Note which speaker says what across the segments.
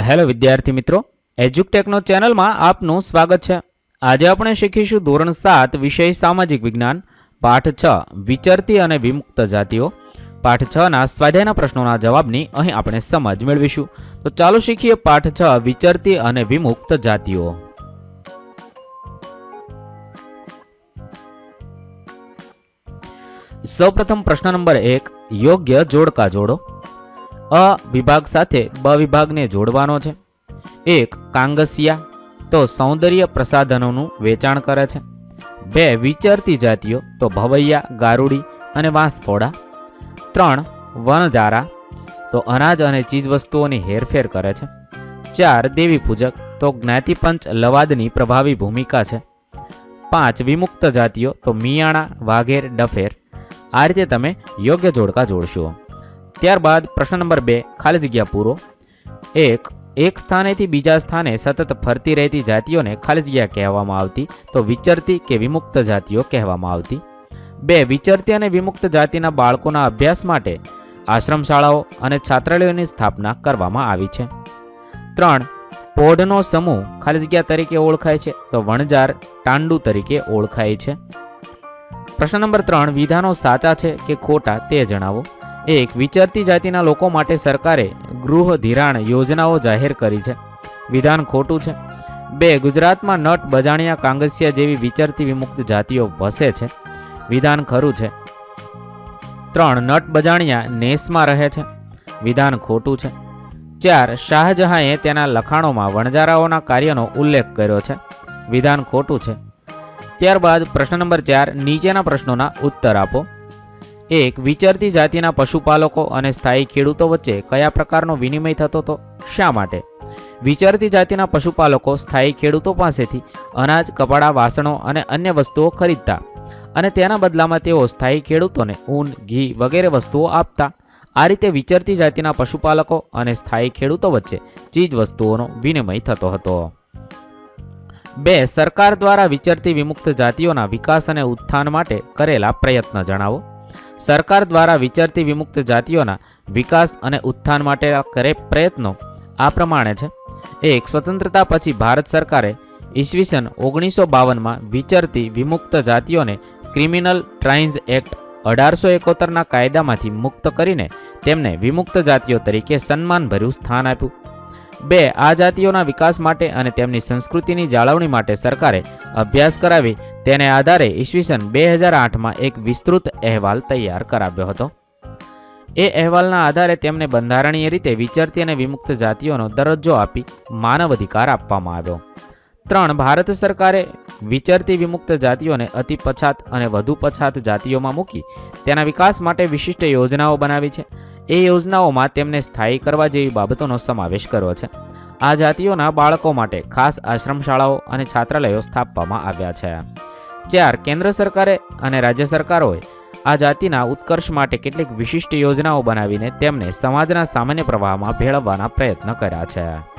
Speaker 1: Hello વિદ્યાર્થી મિત્રો એજ્યુકટેકનો ચેનલમાં આપનું સ્વાગત છે. આજે આપણે શીખીશું ધોરણ સાત, વિષય સામાજિક વિજ્ઞાન, પાઠ છ, વિચરતી અને વિમુક્ત જાતિઓ. પાઠ છ ના સ્વાધ્યાયના પ્રશ્નોના જવાબની અહીં આપણે સમજ મેળવીશું. તો ચાલો શીખીએ પાઠ છ, વિચરતી અને વિમુક્ત જાતિઓ. સૌપ્રથમ પ્રશ્ન નંબર એક, યોગ્ય જોડકા જોડો. અ વિભાગ સાથે બ વિભાગને જોડવાનો છે. એક કાંગસિયા, તો સૌંદર્ય પ્રસાધનોનું વેચાણ કરે છે. બે વિચરતી જાતિઓ, તો ભવૈયા, ગારુડી અને વાંસફોડા. ત્રણ વનજારા તો અનાજ અને ચીજવસ્તુઓની હેરફેર કરે છે. ચાર દેવી પૂજક તો જ્ઞાતિપંચ લવાદની પ્રભાવી ભૂમિકા છે. પાંચ વિમુક્ત જાતિઓ, તો મિયાણા, વાઘેર, ડફેર. આ રીતે તમે યોગ્ય જોડકા જોડશો. ત્યારબાદ પ્રશ્ન નંબર બે, ખાલી જગ્યા પૂરો. એક એક સ્થાનેથી બીજા સ્થાને સતત ફરતી રહેતી જાતિઓને ખાલી જગ્યા કહેવામાં આવતી, તો વિચરતી કે વિમુક્ત જાતિઓ કહેવામાં આવતી. બે, વિચરતી અને વિમુક્ત જાતિના બાળકોના અભ્યાસ માટે આશ્રમ શાળાઓ અને છાત્રાલયોની સ્થાપના કરવામાં આવી છે. ત્રણ, પોઢનો સમૂહ ખાલી જગ્યા તરીકે ઓળખાય છે, તો વણજાર ટાંડુ તરીકે ઓળખાય છે. પ્રશ્ન નંબર ત્રણ, વિધાનો સાચા છે કે ખોટા તે જણાવો. એક વિચરતી જાતિના લોકો માટે સરકારે ગૃહ ધિરાણ યોજનાઓ જાહેર કરી છે. વિધાન ખોટું છે. બે, ગુજરાતમાં નટ બજાણિયા કાંગસિયા જેવી વિચરતી વિમુક્ત જાતિઓ વસે છે. વિધાન ખરું છે. ત્રણ, નટ બજાણિયા નેસમાં રહે છે. વિધાન ખોટું છે. ચાર, શાહજહાંએ તેના લખાણોમાં વણજારાઓના કાર્યનો ઉલ્લેખ કર્યો છે. વિધાન ખોટું છે. ત્યારબાદ પ્રશ્ન નંબર ચાર, નીચેના પ્રશ્નોના ઉત્તર આપો. એક વિચરતી જાતિના પશુપાલકો અને સ્થાયી ખેડૂતો વચ્ચે કયા પ્રકારનો વિનિમય થતો હતો? શા માટે? વિચરતી જાતિના પશુપાલકો, સ્થાયી ખેડૂતો પાસેથી અનાજ, કપડાં, વાસણો અને અન્ય વસ્તુઓ ખરીદતા અને તેના બદલામાં તેઓ સ્થાયી ખેડૂતોને ઊન, ઘી વગેરે વસ્તુઓ આપતા. આ રીતે વિચરતી જાતિના પશુપાલકો અને સ્થાયી ખેડૂતો વચ્ચે ચીજ વસ્તુઓનો વિનિમય થતો હતો. બે, સરકાર દ્વારા વિચરતી વિમુક્ત જાતિઓના વિકાસ અને ઉત્થાન માટે કરેલા પ્રયત્ન જણાવો. સરકાર દ્વારા વિચરતી વિમુક્ત જાતિઓના વિકાસ અને ઉત્થાન માટે કરે પ્રયત્નો આ પ્રમાણે છે. એક, સ્વતંત્રતા પછી ભારત સરકારે ઈસવીસન ઓગણીસો બાવનમાં વિચરતી વિમુક્ત જાતિઓને ક્રિમિનલ ટ્રાઇન્સ એક્ટ અઢારસો એકોતેરના કાયદામાંથી મુક્ત કરીને તેમને વિમુક્ત જાતિઓ તરીકે સન્માનભર્યું સ્થાન આપ્યું. બે, આ જાતિઓના વિકાસ માટે અને તેમની સંસ્કૃતિની જાળવણી માટે સરકારે અભ્યાસ કરાવી તેને આધારે ઈસવીસન બે હજાર આઠમાં એક વિસ્તૃત અહેવાલ તૈયાર કરાવ્યો હતો. એ અહેવાલના આધારે તેમને બંધારણીય રીતે વિચરતી અને વિમુક્ત જાતિઓનો દરજ્જો આપી માનવ અધિકાર આપવામાં આવ્યો. ત્રણ, ભારત સરકારે વિચરતી વિમુક્ત જાતિઓને અતિ પછાત અને વધુ પછાત જાતિઓમાં મૂકી તેના વિકાસ માટે વિશિષ્ટ યોજનાઓ બનાવી છે. એ યોજનાઓમાં તેમને સ્થાયી કરવા જેવી બાબતોનો સમાવેશ કર્યો છે. આ જાતિઓના બાળકો માટે ખાસ આશ્રમ શાળાઓ અને છાત્રાલયો સ્થાપવામાં આવ્યા છે. ચાર, કેન્દ્ર સરકારે અને રાજ્ય સરકારોએ આ જાતિના ઉત્કર્ષ માટે કેટલીક વિશિષ્ટ યોજનાઓ બનાવીને તેમને સમાજના સામાન્ય પ્રવાહમાં ભેળવવાના પ્રયત્ન કર્યા છે.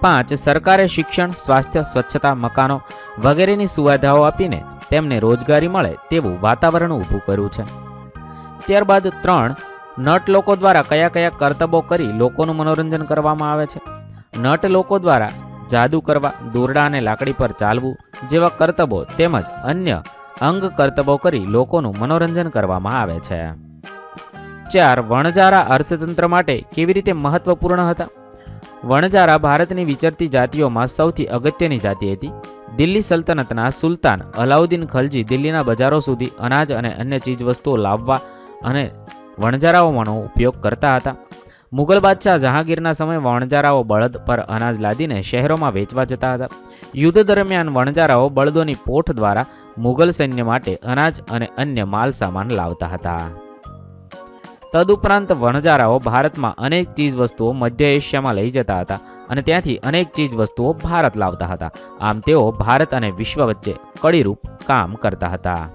Speaker 1: પાંચ, સરકારે શિક્ષણ, સ્વાસ્થ્ય, સ્વચ્છતા, મકાનો વગેરેની સુવિધાઓ આપીને તેમને રોજગારી મળે તેવું વાતાવરણ ઊભું કર્યું છે. ત્યારબાદ ત્રણ નટ લોકો દ્વારા કયા કયા કરતબો કરી લોકોનું મનોરંજન કરવામાં આવે છે? નટ લોકો દ્વારા જાદુ કરવા, દોરડા અને લાકડી પર ચાલવું જેવા કરતબો તેમજ અન્ય અંગ કરતબો કરી લોકોનું મનોરંજન કરવામાં આવે છે. ચાર વણજારા અર્થતંત્ર માટે કેવી રીતે મહત્વપૂર્ણ હતા? વણજારા ભારતની વિચરતી જાતિઓમાં સૌથી અગત્યની જાતિ હતી. દિલ્હી સલ્તનતના સુલતાન અલાઉદ્દીન ખલજી દિલ્હીના બજારો સુધી અનાજ અને અન્ય ચીજવસ્તુઓ લાવવા અને વણજારાઓનો ઉપયોગ કરતા હતા. મુગલ બાદશાહ જહાંગીરના સમયે વણજારાઓ બળદ પર અનાજ લાદીને શહેરોમાં વેચવા જતા હતા. યુદ્ધ દરમિયાન વણજારાઓ બળદોની પોઠ દ્વારા મુગલ સૈન્ય માટે અનાજ અને અન્ય માલ સામાન લાવતા હતા. તદુપરાંત વણજારાઓ ભારતમાં અનેક ચીજવસ્તુઓ મધ્ય એશિયામાં લઈ જતા હતા અને ત્યાંથી અનેક ચીજવસ્તુઓ ભારત લાવતા હતા. આમ તેઓ ભારત અને વિશ્વ વચ્ચે કડીરૂપ કામ કરતા હતા.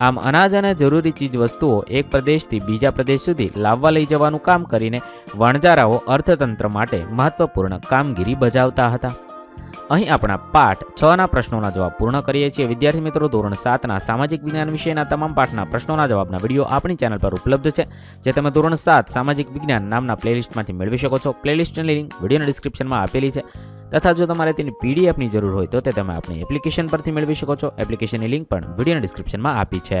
Speaker 1: આમ અનાજ અને જરૂરી ચીજ વસ્તુઓ એક પ્રદેશથી બીજા પ્રદેશ સુધી લાવવા લઈ જવાનું કામ કરીને વણજારાઓ અર્થતંત્ર માટે મહત્વપૂર્ણ કામગીરી બજાવતા હતા. અહીં આપણા પાઠ છ ના પ્રશ્નોના જવાબ પૂર્ણ કરીએ છીએ. વિદ્યાર્થી મિત્રો, ધોરણ સાતના સામાજિક વિજ્ઞાન વિષયના તમામ પાઠના પ્રશ્નોના જવાબના વીડિયો આપણી ચેનલ પર ઉપલબ્ધ છે, જે તમે ધોરણ સાત સામાજિક વિજ્ઞાન નામના પ્લેલિસ્ટમાંથી મેળવી શકો છો. પ્લેલિસ્ટની લિંક વિડીયોના ડિસ્ક્રિપ્શનમાં આપેલી છે. તથા જો તમારે તેની પીડીએફની જરૂર હોય તો તે તમે આપણી એપ્લિકેશન પરથી મેળવી શકો છો. એપ્લિકેશનની લિંક પણ વિડીયોના ડિસ્ક્રિપ્શનમાં આપી છે.